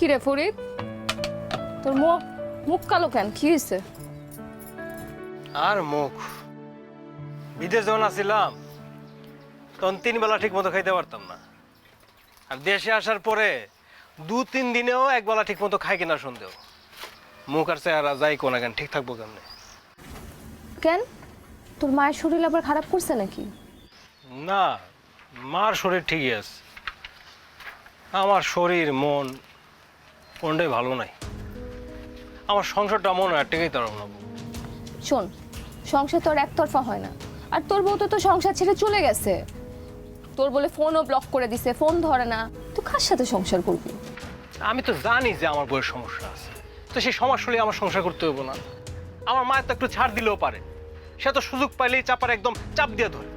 কি রে ফরিদ? তোর মুখ মুখ কালো কেন? কি হয়েছে আর মুখ। বিদেশ যখন আসছিলাম তখন তিন বেলা ঠিক মতো খাইতে পারতাম না। আর দেশে আসার পরে দু তিন দিনেও এক বেলা ঠিক মতো খাই কিনা সন্দেহ। মুখ আর চেহারা যাই কোনা কেন ঠিক থাকব কেমনে? কেন? তোর মায়ের শরীর আবার খারাপ করছে নাকি? না মার শরীর ঠিকই আছে। আমার শরীর মন কোনটাই ভালো নাই। আমার সংসারটা মনে হয় টেকেই তার না শোন সংসার তোর একতরফা হয় না। আর তোর বউ তো তো সংসার ছেড়ে চলে গেছে। তোর বলে ফোনও ব্লক করে দিছে ফোন ধরে না। তুই কার সাথে সংসার করবি? আমি তো জানি যে আমার বউয়ের সমস্যা আছে। তো সেই সমস্যা হলে আমার সংসার করতে হব না। আমার মায়ের তো একটু ছাড় দিলেও পারে। সে তো সুযোগ পাইলেই চাপার একদম চাপ দিয়ে ধরে।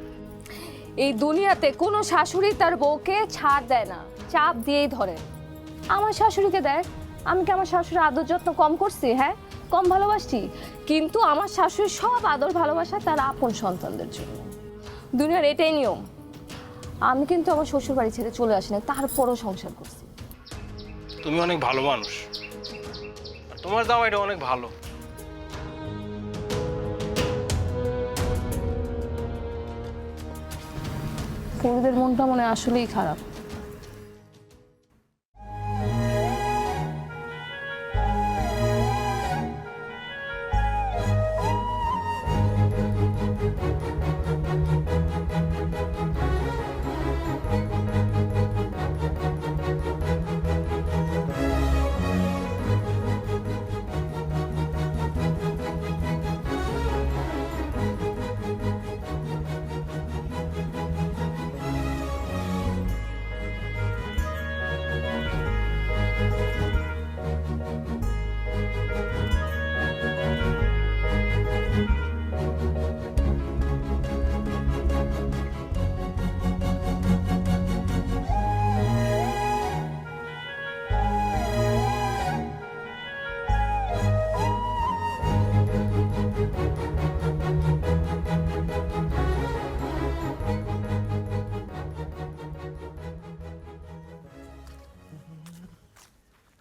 এই দুনিয়াতে কোনো শাশুড়ি তার বউকে ছাড় দেয় না। চাপ দিয়েই ধরে। আমার শাশুড়িকে দেখ আমি কি আমার শাশুড়ির আদর যত্ন কম করছি হ্যাঁ? কম ভালোবাসছি? কিন্তু আমার শাশুড়ি সব আদর ভালোবাসা তার আপন সন্তানদের জন্য। দুনিয়ার এটাই নিয়ম। আমি কিন্তু আমার শ্বশুর বাড়ি ছেড়ে চলে আসি না তারপরও সংসার করছি। তুমি অনেক ভালো মানুষ। তোমার এটা অনেক ভালো। ফরিদের মনটা মনে আসলেই খারাপ।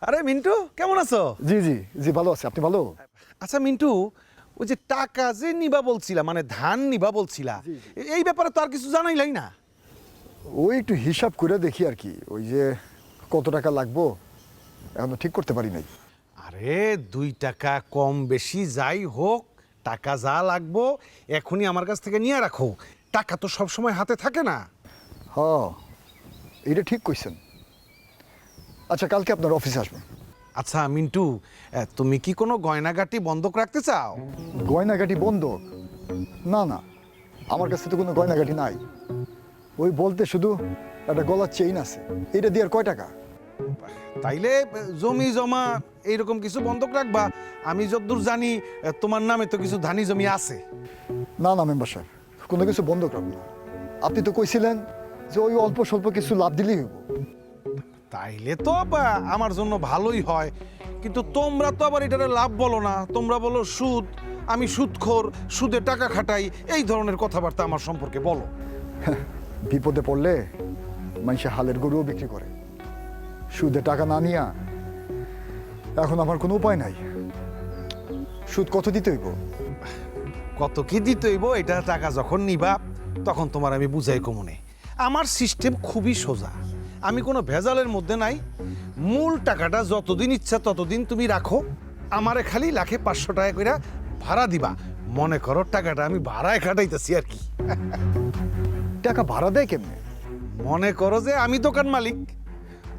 আরে মিন্টু কেমন আছো? জি জি জি ভালো আছে। আপনি ভালো? আচ্ছা মিন্টু ওই যে টাকা যে নিবা বলছিলা মানে ধান নিবা বলছিলা এই ব্যাপারে তো আর কিছু জানাই জানাইলাই না? ওই একটু হিসাব করে দেখি আর কি। ওই যে কত টাকা লাগবো এখনও ঠিক করতে পারি নাই। আরে দুই টাকা কম বেশি যাই হোক টাকা যা লাগবো এখনই আমার কাছ থেকে নিয়ে রাখো। টাকা তো সব সময় হাতে থাকে না। হ এটা ঠিক কইছেন। আচ্ছা কালকে আপনার অফিসে আসবেন। আচ্ছা মিন্টু তুমি কি কোনো গয়নাগাটি বন্ধক রাখতে চাও? গয়নাগাটি বন্ধক? না না আমার কাছে তো কোনো গয়নাগাটি নাই। ওই বলতে শুধু একটা গলার চেইন আছে এটা দিয়ে আর কয় টাকা? তাইলে জমি জমা এইরকম কিছু বন্ধক রাখবা। আমি যতদূর জানি তোমার নামে তো কিছু ধানি জমি আছে। না না মেম্বার সাহেব কোনো কিছু বন্ধক রাখব না। আপনি তো কইছিলেন যে ওই অল্প স্বল্প কিছু লাভ দিলেই হইব। তাইলে তো আমার জন্য ভালোই হয়। কিন্তু তোমরা তো আবার এটারে লাভ বলো না। তোমরা বলো সুদ আমি সুদখোর সুদে টাকা খাটাই এই ধরনের কথাবার্তা আমার সম্পর্কে বলো। বিপদে পড়লে মানুষে হালের গরুও বিক্রি করে। সুদে টাকা না নিয়া এখন আমার কোনো উপায় নাই। সুদ কত দিতে হইব? কত কি দিতে হইব? এটা টাকা যখন নিবা তখন তোমার আমি বুঝাই কমনে আমার সিস্টেম খুবই সোজা। আমি কোনো ভেজালের মধ্যে নাই। মূল টাকাটা যতদিন ইচ্ছা ততদিন তুমি রাখো। আমারে খালি লাখে পাঁচশো টাকা করে ভাড়া দিবা। মনে করো টাকাটা আমি ভাড়ায় খাটাইতেছি আর কি। টাকা ভাড়া দেয় কেমনে? মনে করো যে আমি দোকান মালিক।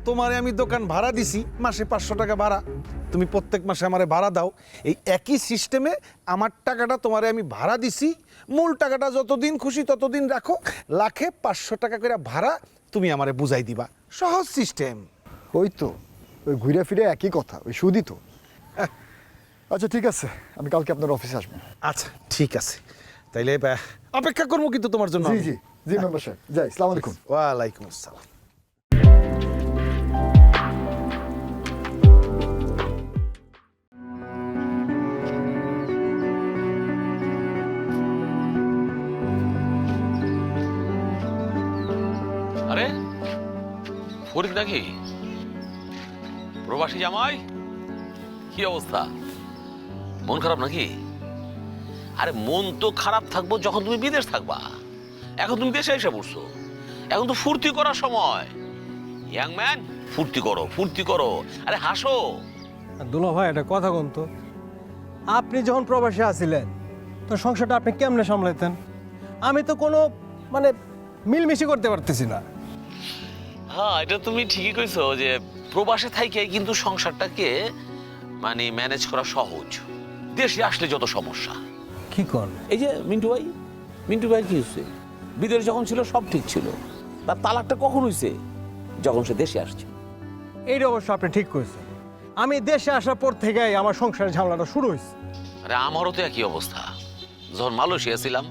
তোমারে আমি দোকান ভাড়া দিছি মাসে পাঁচশো টাকা ভাড়া। তুমি প্রত্যেক মাসে আমারে ভাড়া দাও। এই একই সিস্টেমে আমার টাকাটা তোমারে আমি ভাড়া দিছি। মূল টাকাটা যতদিন খুশি ততদিন রাখো। লাখে পাঁচশো টাকা করে ভাড়া তুমি আমারে বুঝাই দিবা। সহজ সিস্টেম। ওই তো ওই ঘুরে ফিরে একই কথা ওই সুদই তো। আচ্ছা ঠিক আছে আমি কালকে আপনার অফিসে আসব। আচ্ছা ঠিক আছে। তাইলে অপেক্ষা করব কিন্তু তোমার জন্য জি জি জি মেম্বার সাহেব। যাই সালাম আলাইকুম। ওয়ালাইকুম আসসালাম। প্রবাসী জামাই? কি অবস্থা? মন খারাপ নাকি? আরে মন তো খারাপ থাকব যখন তুমি বিদেশ থাকবা। এখন তুমি দেশে এসে পড়ছো। এখন তো ফুর্তি করার সময়। ইয়াং ম্যান, ফুর্তি করো ফুর্তি করো। আরে হাসো। দুলা ভাই, একটা কথা কোন তো। আপনি যখন প্রবাসী আছিলেন, তো সংসারটা আপনি কেমনে সামলাইতেন? আমি তো কোনো মানে মিলমিশি করতে পারতেছি না। হ্যাঁ এটা তুমি ঠিকই কইছো যে প্রবাসে থাইকে কিন্তু সংসারটাকে মানে ম্যানেজ করা সহজ। দেশে আসলে যত সমস্যা। কি কর এই যে মিন্টু ভাই মিন্টু ভাই কি হচ্ছে বিদেশে যখন ছিল সব ঠিক ছিল। তার তালাকটা কখন হয়েছে যখন সে দেশে আসছে। এইটা অবশ্য আপনি ঠিক করেছেন আমি দেশে আসার পর থেকেই আমার সংসারের ঝামেলাটা শুরু হয়েছে আরে আমারও তো একই অবস্থা। যখন মালয়েশিয়া ছিলাম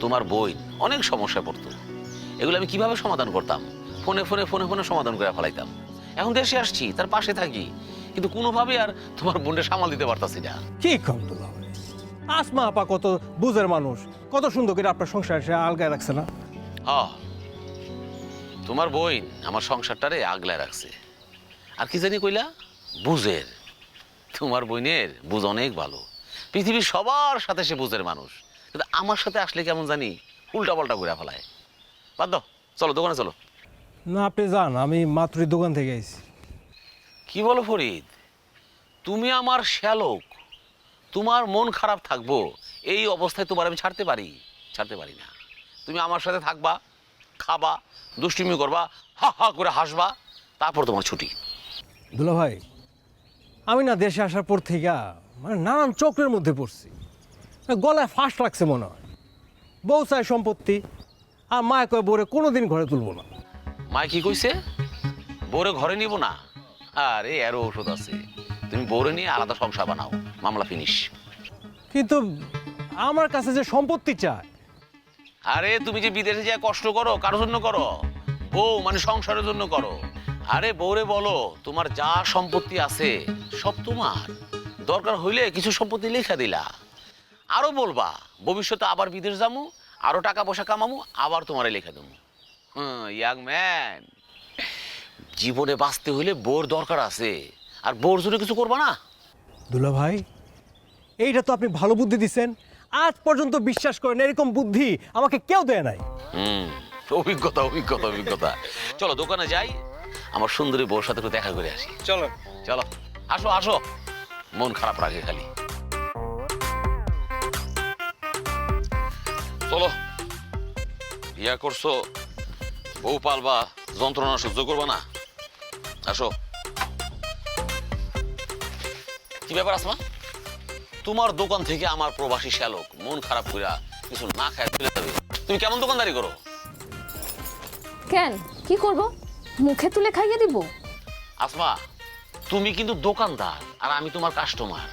তোমার বই অনেক সমস্যায় পড়তো। এগুলো আমি কীভাবে সমাধান করতাম? ফোনে ফোনে ফোনে ফোনে সমাধান করে ফেলাইতাম। এখন দেশে আসছি তার পাশে থাকি। কিন্তু কোনোভাবে আর তোমার বোনটা সামাল দিতে পারতাছি না। কি কম আসমা আপা কত বুঝের মানুষ। কত সুন্দর করে আপনার সংসার সে আলগায় রাখছে না? তোমার বইন আমার সংসারটারে আগলায় রাখছে। আর কি জানি কইলা? বুঝের। তোমার বইনের বুঝ অনেক ভালো। পৃথিবীর সবার সাথে সে বুঝের মানুষ। কিন্তু আমার সাথে আসলে কেমন জানি উল্টা পাল্টা ঘুরে ফেলায়। বাদ চলো দোকানে চলো। না আপনি যান আমি মাত্রই দোকান থেকে আইছি। কি বলো ফরিদ? তুমি আমার শ্যালক। তোমার মন খারাপ থাকব এই অবস্থায় তোমার আমি ছাড়তে পারি ছাড়তে পারি না। তুমি আমার সাথে থাকবা খাবা দুষ্টুমি করবা হা হা করে হাসবা তারপর তোমার ছুটি। দুলা ভাই আমি না দেশে আসার পর থেকে মানে নানান চক্রের মধ্যে পড়ছি। গলায় ফাঁস লাগছে মনে হয়। বউ চায় সম্পত্তি আর মায় কয় বোরে কোনোদিন ঘরে তুলবো না। মায় কি কইছে? বউরে ঘরে নিব না। আরে এরও ওষুধ আছে। তুমি বউরে নিয়ে আলাদা সংসার বানাও। মামলা ফিনিশ। কিন্তু আমার কাছে যে সম্পত্তি চায় আরে তুমি যে বিদেশে যা কষ্ট করো কারোর জন্য করো? বউ মানে সংসারের জন্য করো। আরে বউরে বলো তোমার যা সম্পত্তি আছে সব তোমার। দরকার হইলে কিছু সম্পত্তি লেখা দিলা। আরও বলবা ভবিষ্যতে আবার বিদেশ যামু আরও টাকা পয়সা কামামু আবার তোমারে লেখা দেবো ইয়াং ম্যান জীবনে বাঁচতে হইলে বোর দরকার আছে। আর বোর জন্য কিছু করবা না? দুলা ভাই এইটা তো আপনি ভালো বুদ্ধি দিচ্ছেন আজ পর্যন্ত বিশ্বাস করেন এরকম বুদ্ধি আমাকে কেউ দেয় নাই। হুম অভিজ্ঞতা অভিজ্ঞতা অভিজ্ঞতা। চলো দোকানে যাই। আমার সুন্দরী বউর সাথে একটু দেখা করে আসি। চলো। চলো আসো আসো। মন খারাপ রাখে খালি। চলো। বিয়া করছ বউ পালবা যন্ত্রণা সহ্য করবা না। আসো। কি ব্যাপার আসমা? তোমার দোকান থেকে আমার প্রবাসী শ্যালক মন খারাপ কইরা কিছু না খায় চলে যাবে। তুমি কেমন দোকানদারি করো? কেন? কি করব? মুখে তুলে খাইয়ে দিব? আসমা তুমি কিন্তু দোকানদার আর আমি তোমার কাস্টমার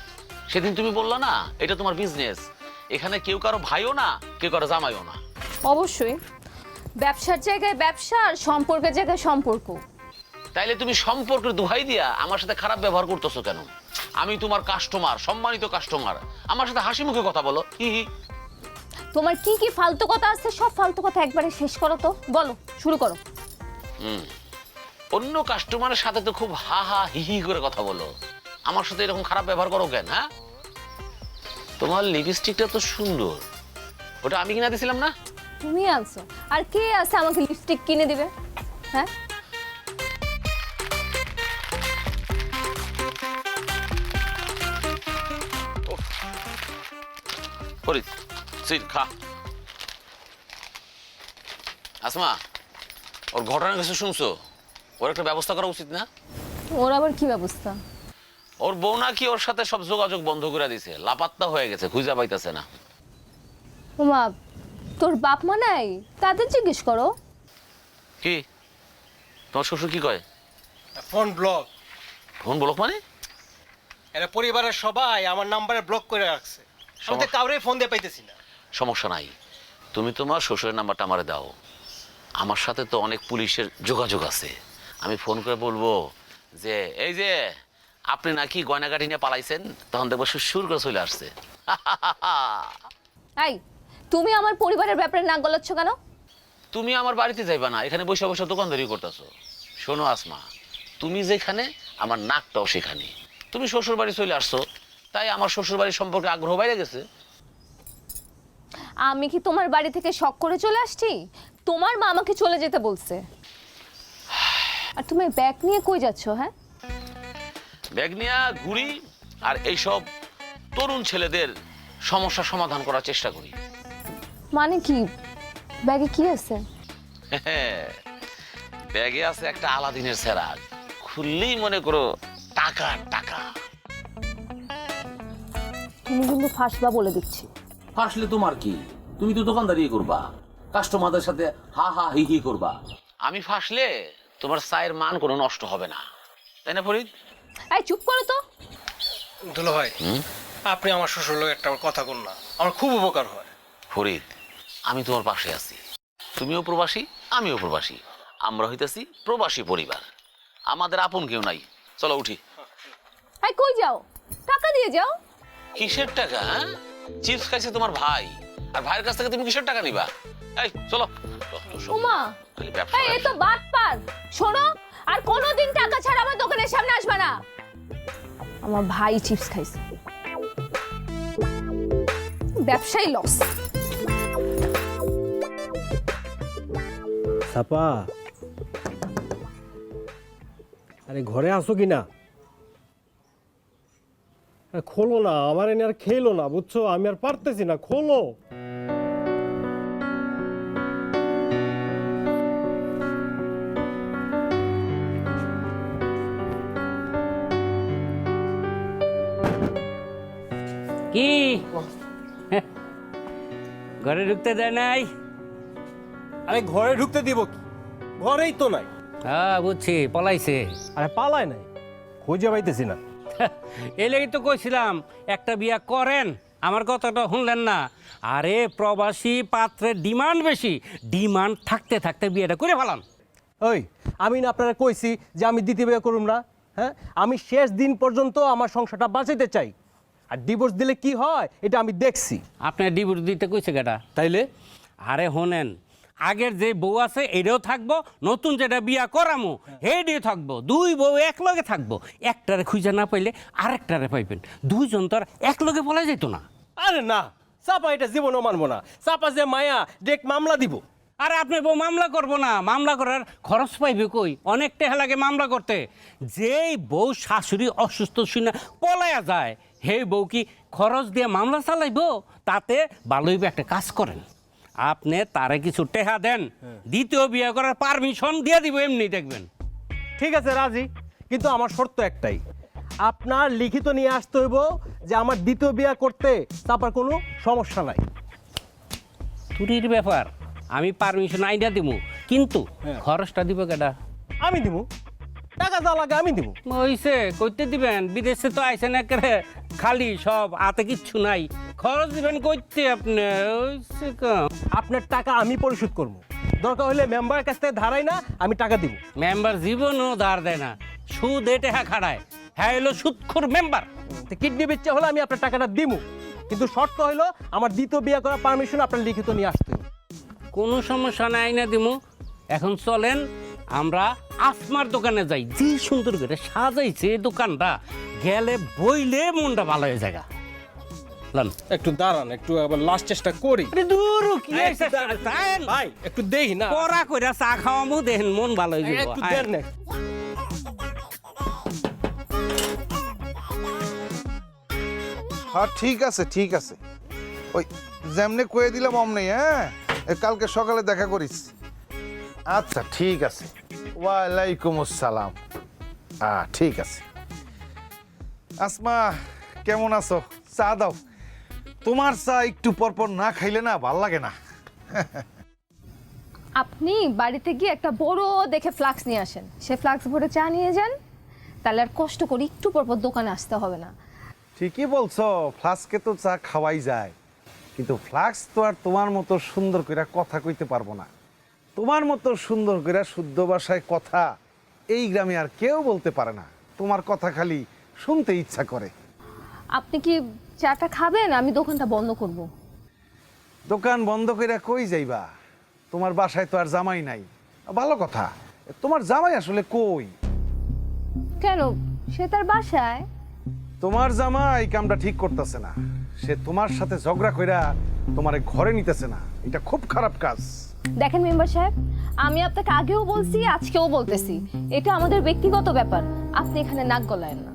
সেদিন তুমি বললা না এটা তোমার বিজনেস এখানে কেউ কারও ভাইও না কেউ কারও জামাইও না। অবশ্যই। ব্যবসার জায়গায় ব্যবসা আর সম্পর্কের জায়গায় সম্পর্ক। তাইলে তুমি সম্পর্কের দোহাই দিয়া আমার সাথে খারাপ ব্যবহার করতেছো কেন? আমি তোমার কাস্টমার সম্মানিত কাস্টমার আমার সাথে হাসি মুখে কথা বলো হি হি। তোমার কি কি ফালতু কথা আছে সব ফালতু কথা একবারে শেষ করো তো। বলো শুরু করো। হুম। অন্য কাস্টমারের সাথে তো খুব হা হা হি হি করে কথা বলো। আমার সাথে এরকম খারাপ ব্যবহার করো কেন হ্যাঁ? তোমার লিপস্টিকটা তো সুন্দর। ওটা আমি কিনা দিছিলাম না? তুমি আনছো। আর কে আছে আমাকে লিপস্টিক কিনে দিবে? হ্যাঁ? ফরিদ সিট খা। আসমা ওর ঘটনা কিছু শুনছো? ওর একটা ব্যবস্থা করা উচিত না? ওর আবার কি ব্যবস্থা? ওর বউ নাকি ওর সাথে সব যোগাযোগ বন্ধ করে লাপাত্তা হয়ে গেছে খুঁজে পাইতেছে না। ওমা তোর বাপ মা নাই? তাদের জিজ্ঞেস করো। কি? তোমার শ্বশুর কি কয়? Phone block. ফোন বলক মানে? এরা পরিবারের সবাই আমার নাম্বারে ব্লক করে রাখছে। আমি তো সমস্যা- কাউরে ফোন দিয়ে পাইতেছি না। সমস্যা নাই। তুমি তোমার শ্বশুরের নাম্বারটা আমারে দাও। আমার সাথে তো অনেক পুলিশের যোগাযোগ আছে। আমি ফোন করে বলব যে এই যে আপনি নাকি গয়নাগাটি নিয়ে পালাইছেন? তখন দেখব সুর করে চলে আসছে। এই তুমি আমার পরিবারের ব্যাপারে নাক গলাচ্ছ কেন? তুমি আমার বাড়িতে যাইবা না এখানে বসে বসে দোকানদারি করতেছো। শোনো আসমা তুমি যেখানে আমার নাকটাও সেখানে। তুমি শ্বশুর বাড়ি চলে আসছো তাই আমার শ্বশুর বাড়ির সম্পর্কে আগ্রহ বাইরে গেছে। আমি কি তোমার বাড়ি থেকে শখ করে চলে আসছি? তোমার মা আমাকে চলে যেতে বলছে। আর তুমি ব্যাগ নিয়ে কই যাচ্ছ হ্যাঁ? ব্যাগ নিয়ে ঘুরি আর এইসব তরুণ ছেলেদের সমস্যা সমাধান করার চেষ্টা করি। মানে কি? ব্যাগে কি আছে? ব্যাগে আছে একটা আলাদিনের সেরাগ খুললেই মনে করো টাকা টাকা। তুমি কিন্তু ফাঁসবা বলে দিচ্ছি। ফাঁসলে তোমার কি? তুমি তো দোকানদারি করবা। কাস্টমারদের সাথে হা হা হি হি করবা। আমি ফাঁসলে তোমার চায়ের মান কোনো নষ্ট হবে না। তাই না ফরিদ? এই চুপ করো তো। দুলো ভাই আপনি আমার শ্বশুর লোক একটা কথা কোন না। আমার খুব উপকার হয়। ফরিদ আমি তোমার পাশে আছি। তুমিও প্রবাসী আমিও প্রবাসী। আমরা হইতেছি প্রবাসী পরিবার। আমাদের আপন কেউ নাই। চলো উঠি। এই কই যাও? টাকা দিয়ে যাও। কিসের টাকা হ্যাঁ? চিপস খাইছে তোমার ভাই। আর ভাইয়ের কাছ থেকে তুমি কিসের টাকা নিবা? এই চলো। যত সব। উমা খালি ব্যবসা এই এ তো বাদ পার শোনো আর কোনোদিন টাকা ছাড়া আমার দোকানের সামনে আসবে না। আমার ভাই চিপস খাইছে। ব্যবসায়ী লস। সাপা আরে ঘরে আসো কি না খোলো না, আমার এনে আর খেলো না, বুঝছ? আমি আর পারতেছি না, খোলো। কি? ঘরে ঢুকতে দেয় নাই? আরে ঘরে ঢুকতে দিব কি? ঘরেই তো নাই। হ্যাঁ বুঝছি পলাইছে। আরে পালায় নাই। খুঁজে পাইতেছি না। এই লেগে তো কইছিলাম একটা বিয়া করেন আমার কথাটা শুনলেন না। আরে প্রবাসী পাত্রের ডিমান্ড বেশি ডিমান্ড থাকতে থাকতে বিয়েটা করে ফেলান। ওই আমি না আপনারা কইছি যে আমি দ্বিতীয় বিয়ে করুম না হ্যাঁ? আমি শেষ দিন পর্যন্ত আমার সংসারটা বাঁচাইতে চাই। আর ডিভোর্স দিলে কি হয় এটা আমি দেখছি। আপনার ডিভোর্স দিতে কইছে কেটা তাইলে? আরে হোনেন আগের যে বউ আছে এটাও থাকব নতুন যেটা বিয়া করামো হেডিও থাকব দুই বউ একলগে থাকব। একটারে খুঁজে না পাইলে আরেকটারে পাইবেন। দুইজন তো আর একলগে বলা যেত না। আরে না চাপা এটা জীবনও মানবো না। চাপা যে মায়া ডেক মামলা দিব। আরে আপনি বউ মামলা করব না মামলা করার খরচ পাইবে কই? অনেক টাকা লাগে মামলা করতে। যেই বউ শাশুড়ি অসুস্থ শুনে পলায়া যায় হে বউ কি খরচ দিয়ে মামলা চালাইবো? তাতে ভালোই একটা কাজ করেন। আপনি তারে কিছু টেহা দেন দ্বিতীয় বিয়ে করার পারমিশন দিয়ে দিব এমনি দেখবেন। ঠিক আছে রাজি। কিন্তু আমার শর্ত একটাই। আপনার লিখিত নিয়ে আসতে হইব যে আমার দ্বিতীয় বিয়ে করতে তারপর কোনো সমস্যা নাই। চুরির ব্যাপার আমি পারমিশন আইডিয়া দিব কিন্তু খরচটা দিব কেটা আমি দিব টাকা যা লাগে আমি দিব। হইছে কইতে দিবেন বিদেশে তো আইসেন একেবারে খালি সব হাতে কিচ্ছু নাই। খরচ দিবেন কইতে আপনি হইছে কম আপনার টাকা আমি পরিশোধ করব। দরকার হলে মেম্বারের কাছ থেকে ধারাই না আমি টাকা দিব। মেম্বার জীবনও ধার দেয় না সুদ এটে হ্যাঁ খাড়ায়। হ্যাঁ হলো সুদখোর মেম্বার তো কিডনি বেচা হলে আমি আপনার টাকাটা দিব কিন্তু শর্ত হইল আমার দ্বিতীয় বিয়ে করার পারমিশন আপনার লিখিত নিয়ে আসতে। কোনো সমস্যা নাই না দিমু। এখন চলেন আমরা আসমার দোকানে যাই। যে সুন্দর করে সাজাইছে দোকানটা। গেলে বইলে মনটা ভালো হয়ে যায় লন। একটু দাঁড়ান একটু আবার লাস্ট চেষ্টা করি। আরে দূর কি? এই, হইছে? তাইন। ভাই একটু দেই না। কড়া কইরা চা খাওয়ামু দেখেন মন ভালো হয়ে যাব একটু দেন না। হ্যাঁ ঠিক আছে ঠিক আছে। ওই যেমনি কয়ে দিলাম অমনি হ্যাঁ? কালকে সকালে দেখা করিস। আচ্ছা ঠিক আছে। ওয়ালাইকুম আসসালাম হ্যাঁ ঠিক আছে। আসমা কেমন আছো? চা দাও। তোমার চা একটু পরপর না খাইলে না ভালো লাগে না। আপনি বাড়িতে গিয়ে একটা বড় দেখে ফ্লাক্স নিয়ে আসেন। সে ফ্লাক্স ভরে চা নিয়ে যান তাহলে আর কষ্ট করে একটু পর পর দোকানে আসতে হবে না। ঠিকই বলছো ফ্লাস্কে তো চা খাওয়াই যায়। কিন্তু ফ্লাক্স তো আর তোমার মতো সুন্দর করে কথা কইতে পারব না। তোমার মতো সুন্দর করে শুদ্ধ ভাষায় কথা এই গ্রামে আর কেউ বলতে পারে না। তোমার কথা খালি শুনতে ইচ্ছা করে। আপনি কি চাটা খাবেন? আমি দোকানটা বন্ধ করব। দোকান বন্ধ করে কই যাইবা? তোমার বাসায় তো আর জামাই নাই। ভালো কথা তোমার জামাই আসলে কই? কেন? সে তার বাসায়। তোমার জামাই কামটা ঠিক করতেছে না। সে তোমার সাথে ঝগড়া কইরা তোমারে ঘরে নিতেছে না। এটা খুব খারাপ কাজ। দেখেন মেম্বার সাহেব আমি আপনাকে আগেও বলছি আজকেও বলতেছি। এটা আমাদের ব্যক্তিগত ব্যাপার আপনি এখানে নাক গলায়েন না।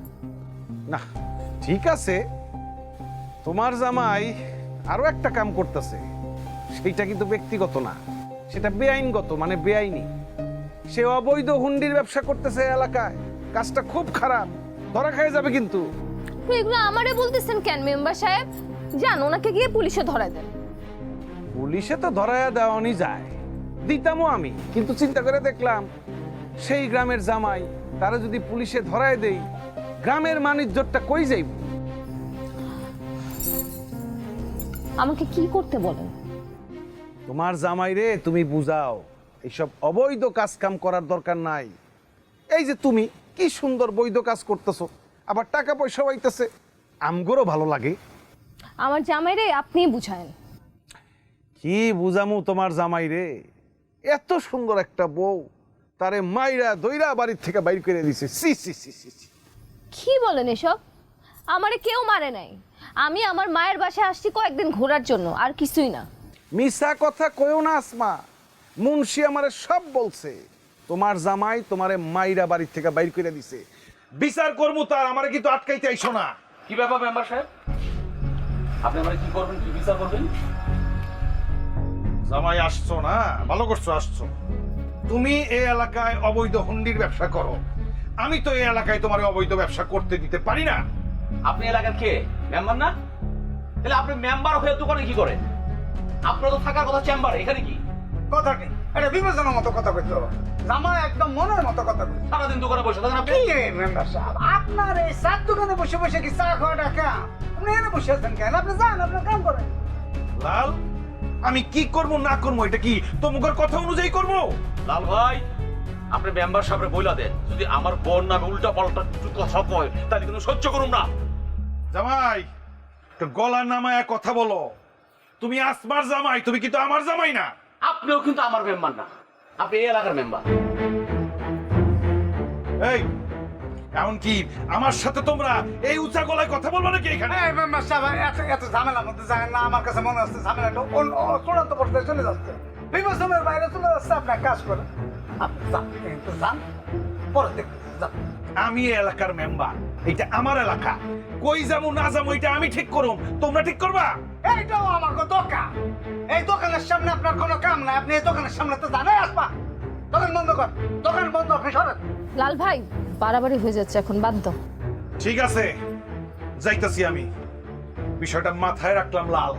না ঠিক আছে। তোমার জামাই আরও একটা কাম করতেছে। সেইটা কিন্তু ব্যক্তিগত না সেটা বেআইনগত মানে বেআইনি। সে অবৈধ হুন্ডির ব্যবসা করতেছে এলাকায়। কাজটা খুব খারাপ ধরা খেয়ে যাবে কিন্তু। এগুলো আমারে বলতেছেন কেন মেম্বার সাহেব? যান ওনাকে গিয়ে পুলিশে ধরা দেন। পুলিশে তো ধরায়া দেওয়ানি যায়। দিতামও আমি কিন্তু চিন্তা করে দেখলাম সেই গ্রামের জামাই তারা যদি পুলিশে ধরায় দেই গ্রামের মানিজ্যটা কই যাইব? আমাকে কি করতে বলেন? তোমার জামাই রে তুমি বুঝাও এইসব অবৈধ কাজ কাম করার দরকার নাই। এই যে তুমি কি সুন্দর বৈধ কাজ করতেছো আবার টাকা পয়সা পাইতেছে আমগরও ভালো লাগে। আমার জামাইরে আপনিই বুঝায়েন। কি বুঝামু তোমার জামাই রে? এত সুন্দর একটা বউ তারে মাইরা দইরা বাড়ির থেকে বাইর করে দিছে। সি সি সি সি সি। কি বলেন এসব? আমারে কেউ মারে নাই। আমি আমার মায়ের বাসায় আসছি কয়েকদিন ঘোরার জন্য আর কিছুই না। মিশা কথা কইও না আসমা। মুন্সি আমারে সব বলছে। তোমার জামাই তোমারে মাইরা বাড়ির থেকে বাইর করে দিছে। বিচার করব তার আমারে কিন্তু আটকাইতে আইসো না। কি ব্যাপার মেম্বার সাহেব? আপনি আমার কি করবেন কি বিচার করবেন? জামাই আসছো না? ভালো করছ আসছো। তুমি এই এলাকায় অবৈধ হুন্ডির ব্যবসা করো। আমি তো এই এলাকায় তোমার অবৈধ ব্যবসা করতে দিতে পারি না। আপনি এলাকার কে? মেম্বার না? তাহলে আপনি মেম্বার হয়ে দোকানে কি করেন? আপনার তো থাকার কথা চেম্বার এখানে কি? কথা কি? এটা বিবেচনার মতো কথা কইতে হবে জামা একদম মনের মতো কথা কইতে সারাদিন দোকানে বসে থাকেন আপনি? কি মেম্বার সাহেব? আপনার এই চার দোকানে বসে বসে কি চা খাওয়া টাকা আপনি এনে বসে আছেন কেন? আপনি যান আপনার কাম করেন। লাল? আমি কি করব না করব এটা কি তোমার কথা অনুযায়ী করব? লাল ভাই আপনি মেম্বার সাহেবের বইলা দেন। যদি আমার বোন নামে উল্টা পাল্টা কিছু কথা কয় তাহলে কিন্তু সহ্য করুন না। জামাই তো গলা নামায়া কথা বলো। তুমি আসমার জামাই তুমি কিন্তু আমার জামাই না। আপনিও কিন্তু আমার মেম্বার না। আপনি এই এলাকার মেম্বার। এই এমনকি আমার সাথে তোমরা এই উঁচা গলায় কথা বলব নাকি এখানে? এত এত ঝামেলার মধ্যে যায় না। আমার কাছে মনে হচ্ছে ঝামেলাটা চূড়ান্ত পর্যায়ে চলে যাচ্ছে। বিবেচনার বাইরে চলে যাচ্ছে। আপনার কাজ করে যান পরে দেখতেছি যান। আমি এলাকার মেম্বার এটা আমার এলাকা। কই যাব না যাব এটা আমি ঠিক করুম। তোমরা ঠিক করবা? এইটাও আমাকে দোকান। এই দোকানের সামনে আপনার কোনো কাম নাই। আপনি এই দোকানের সামনে তো জানাই আসবা। দোকান বন্ধ কর। দোকান বন্ধ আপনি সরেন লাল ভাই বাড়াবাড়ি হয়ে যাচ্ছে এখন বাধ্য ঠিক আছে যাইতাছি আমি। বিষয়টা মাথায় রাখলাম লাল।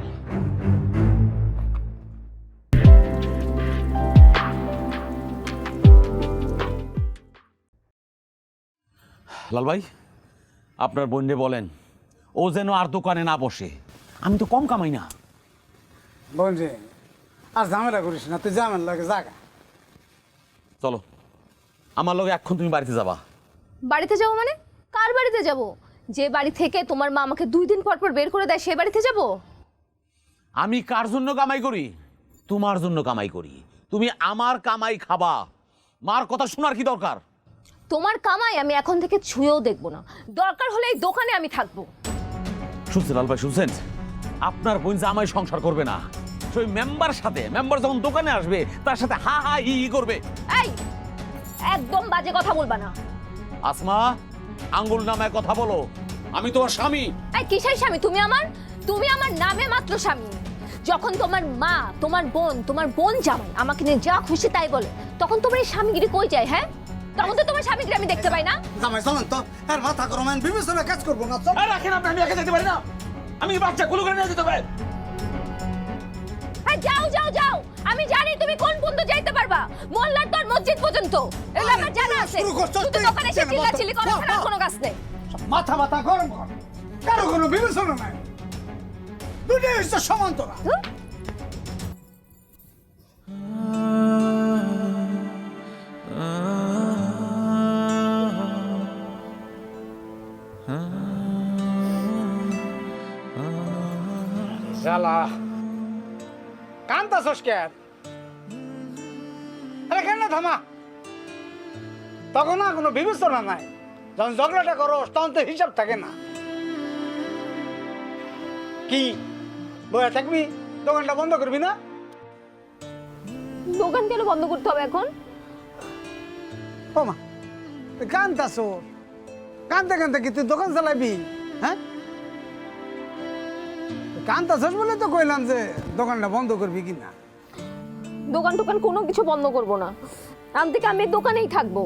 লাল ভাই আপনার বোনরে বলেন ও যেন আর দোকানে না বসে। আমি তো কম কামাই না। বলছি আর ঝামেলা করিস না তুই ঝামেলা লাগে জাগা। চলো। আমার লগে এখন তুমি বাড়িতে যাবা। বাড়িতে যাব মানে? কার বাড়িতে যাব? যে বাড়ি থেকে তোমার মা আমাকে দুই দিন পর পর বের করে দেয় সে বাড়িতে যাব? আমি কার জন্য কামাই করি? তোমার জন্য কামাই করি। তুমি আমার কামাই খাবা। মার কথা শোনার কি দরকার? তোমার কামাই আমি এখন থেকে ছুঁয়েও দেখব না। দরকার হলে এই দোকানে আমি থাকব। শুনছেন লাল ভাই শুনছেন? আপনার বোন যে আমায় সংসার করবে না। সেই মেম্বার সাথে। মেম্বার যখন দোকানে আসবে তার সাথে হা হা হি হি করবে। এই একদম বাজে কথা বলবা না। আসমা আঙ্গুল নামায় কথা বলো। আমি তোমার স্বামী। এই কিসের স্বামী? তুমি আমার? তুমি আমার নামে মাত্র স্বামী। যখন তোমার মা তোমার বোন তোমার বোন জামাই আমাকে নিয়ে যা খুশি তাই বলে তখন তোমার এই স্বামীগিরি কই যায় হ্যাঁ? তখন তো তোমার স্বামীগিরি আমি দেখতে পাই না। জামাই চলেন তো। আর মাথা গরম বিবেচনা কাজ করব না চল। রাখেন আপনি আমি একা যেতে পারি না। আমি বাচ্চা গুলো করে নিয়ে যেতে পারি। হ্যাঁ যাও যাও যাও। আমি জানি তুমি কোন পর্যন্ত যাইতে পারবা। মোল্লার তোর মসজিদ পর্যন্ত। এগুলো আমার জানা আছে। শুধু তুই। দোকানে এসে চিল্লাচিল্লি করো? আর কোনো কাজ নেই। মাথা মাথা গরম কর। কারও কোনো বিবেচনা নাই। দুটোই হচ্ছে সমান্তরা হুম? কান্তাছস কেন আরে কেন থামা তখন না কোনো বিবেচনা নাই। যখন ঝগড়াটা করো তখন তো হিসাব থাকে না। কি? বয়া থাকবি? দোকানটা বন্ধ করবি না? দোকান কেন বন্ধ করতে হবে এখন? ও মা তুই কান্তাছ কানতে কানতে কি তুই দোকান চালাবি? হ্যাঁ? কান্তাছস বলে তো কইলাম যে দোকানটা বন্ধ করবি কি না? দোকান টোকান কোনো কিছু বন্ধ করব না। আম থেকে আমি দোকানেই থাকব।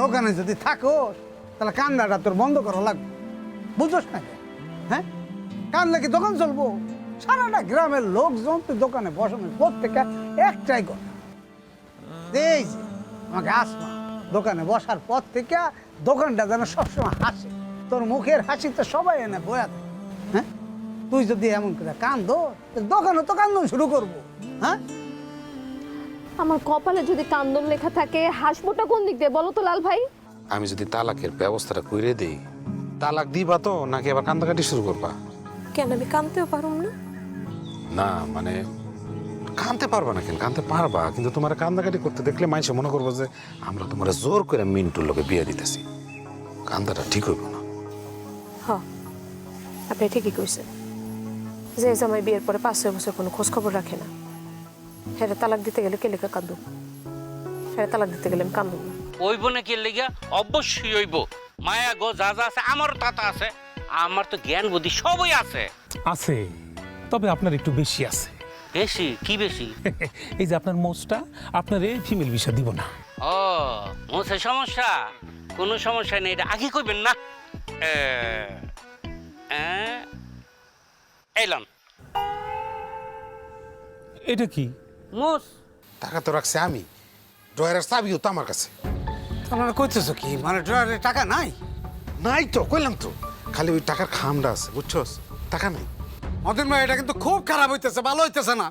দোকানে যদি থাকো তাহলে কান্দাটা তোর বন্ধ করা লাগবে। বুঝোস না হ্যাঁ? কান্দলে কি দোকান চলবো? সারাটা গ্রামের লোকজন তুই দোকানে বসানোর প্রত্যেকে একটাই কথা। এই যে আমাকে আসমা দোকানে বসার পর থেকে দোকানটা যেন সবসময় হাসে। তোর মুখের হাসি তো সবাই এনে বয়া হ্যাঁ? তুই যদি এমন করে কান্দো দোকানে তো কান্দন শুরু করব হ্যাঁ? আমার কপালে যদি কান্দন লেখা থাকে হাসবোটা কোন দিক দিয়ে বলো তো লাল ভাই? আমি যদি তালাকের ব্যবস্থাটা করে দেই তালাক দিবা তো নাকি আবার কান্দাকাটি শুরু করবা? কেন আমি কানতেও পারুম না? না মানে কানতে পারবা না কেন? কানতে পারবা কিন্তু তোমার কান্দাকাটি করতে দেখলে মানুষ মনে করব যে আমরা তোমার জোর করে মিন্টুর লোকে বিয়ে দিতেছি। কান্দাটা ঠিক হইব না। হ আপনি ঠিকই কইছেন। যে জামাই বিয়ের পরে পাঁচ ছয় বছর কোনো খোঁজ খবর রাখে না। হ্যাঁ তালাক দিতে গেলে কে লেখা কান্দু হ্যাঁ তালাক দিতে গেলে আমি কান্দু না। ওইব না কি লেগা? অবশ্যই হইব মায়া গো যা যা আছে আমারও তাতা আছে। আমার তো জ্ঞান বুদ্ধি সবই আছে। আছে তবে আপনার একটু বেশি আছে। বেশি? কি বেশি? এই যে আপনার মোচটা আপনার এই ফিমেল বিষয় দিব না। ও মোছে সমস্যা? কোনো সমস্যা নেই এটা আগে কইবেন না। এ, এ, এলাম এটা কি? মোস। টাকা তো রাখছে আমি। ড্রয়ারের চাবিও তো আমার কাছে। আপনারা কইতেছো কি? মানে ড্রয়ারে টাকা নাই? নাই তো কইলাম তো। খালি ওই টাকার খামটা আছে বুঝছস? টাকা নাই। মদন ভাই এটা কিন্তু খুব খারাপ হইতেছে ভালো হইতেছে না।